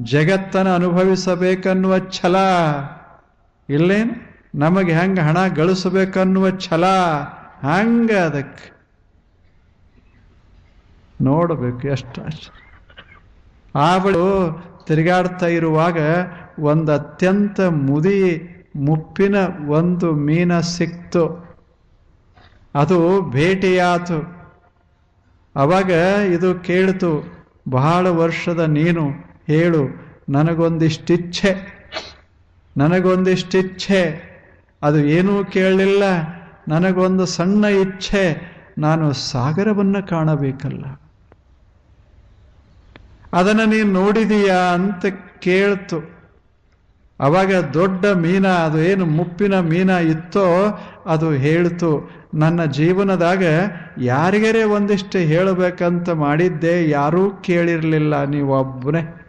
ಜಗತ್ತನ್ನು ಅನುಭವಿಸಬೇಕನ್ನುವ ಛಲ. ಇಲ್ಲೇನು? ನಮಗೆ ಹೆಂಗೆ ಹಣ ಗಳಿಸಬೇಕನ್ನುವ ಛಲ. ಹಂಗ ಅದಕ್ಕೆ. ನೋಡಬೇಕು ಎಷ್ಟು ಆವಳು ತಿರುಗಾಡ್ತಾ ಇರುವಾಗ ಒಂದು ಅತ್ಯಂತ ಮುದಿ ಮುಪ್ಪಿನ ಒಂದು ಮೀನ ಸಿಕ್ತು. ಅದು ಭೇಟಿಯಾತು. ಅವಾಗ ಇದು ಕೇಳಿತು, ಬಹಳ ವರ್ಷದ ನೀನು ಹೇಳು, ನನಗೊಂದಿಷ್ಟಿಚ್ಛೆ. ನನಗೊಂದಿಷ್ಟಿಚ್ಛೆ. ಅದು ಏನೂ ಕೇಳಲಿಲ್ಲ. ನನಗೊಂದು ಸಣ್ಣ ಇಚ್ಛೆ. ನಾನು ಸಾಗರವನ್ನು ಕಾಣಬೇಕಲ್ಲ. ಅದನ್ನು ನೀನು ನೋಡಿದೀಯಾ ಅಂತ ಕೇಳ್ತು. ಅವಾಗ ದೊಡ್ಡ ಮೀನ, ಅದು ಏನು ಮುಪ್ಪಿನ ಮೀನ ಇತ್ತೋ ಅದು ಹೇಳ್ತು, ನನ್ನ ಜೀವನದಾಗ ಯಾರಿಗರೇ ಒಂದಿಷ್ಟು ಹೇಳಬೇಕಂತ ಮಾಡಿದ್ದೆ ಯಾರೂ ಕೇಳಿರಲಿಲ್ಲ ನೀವೊಬ್ಬನೇ